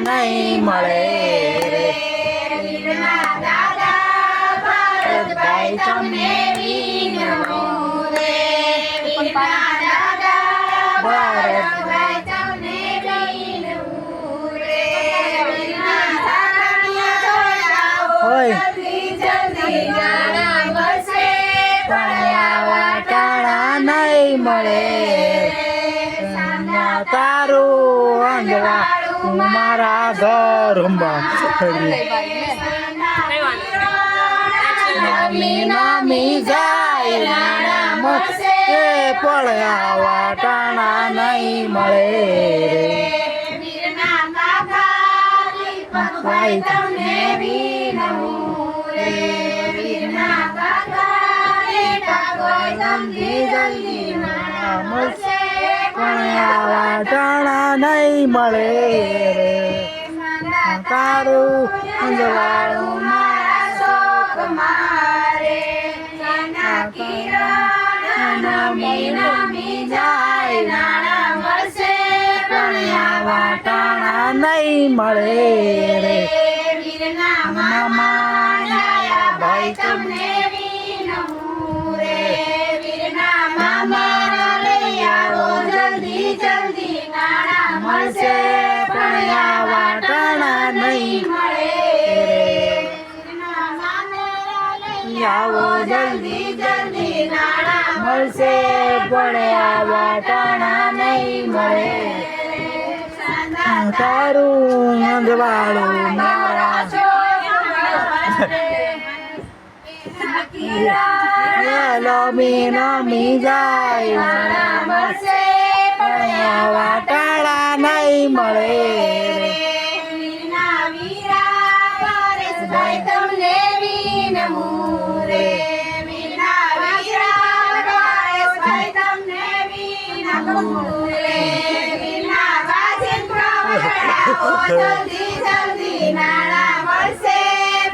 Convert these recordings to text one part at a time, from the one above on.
નહીં મળે. ભરતભાઈ તમને મળે તારું અંજવા મારા ઘરમાં નામી નામી જાય નાણા પડ્યા વાટાણા નહીં મળે. તમને વિનવું રે વીરના કાકા તમને જલ્દી મળશે. નહીં મળે રે. તારું અંજવાળું મારા શોક મારે. નાના કિરણ નહીં મળે રે. મામા જલ્દી જલ્દી નાણા મળશે પડ્યા વાટાણા નહીં મળે. આવો જલ્દી જલ્દી નાણા મળશે. પડ્યા વાટાણા નહીં મળે. તારું અંધવાળું મારા લમી નમી જાય વાટાણા મળે. તમને રે વીરના વીરા ગણેશભાઈ તમને વિનવું રે વીરના વાજિંત્ર વડાવો જલ્દી જલ્દી નાણા મળશે.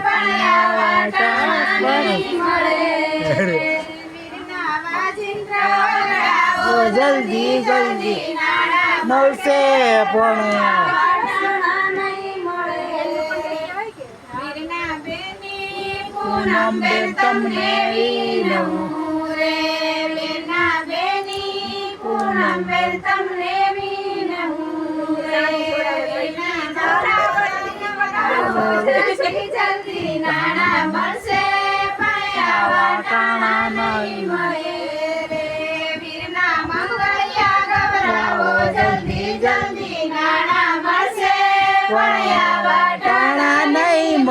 પણ આ વાટાણા મળે. વીરના વાજિંત્ર વડાવો જલ્દી જલ્દી. નાણા મળશે પણ પૂનમ બેન તમને જલ્દી નાણા મળશે પાયા વાટાણા વણ્યા વાટાણા નહીં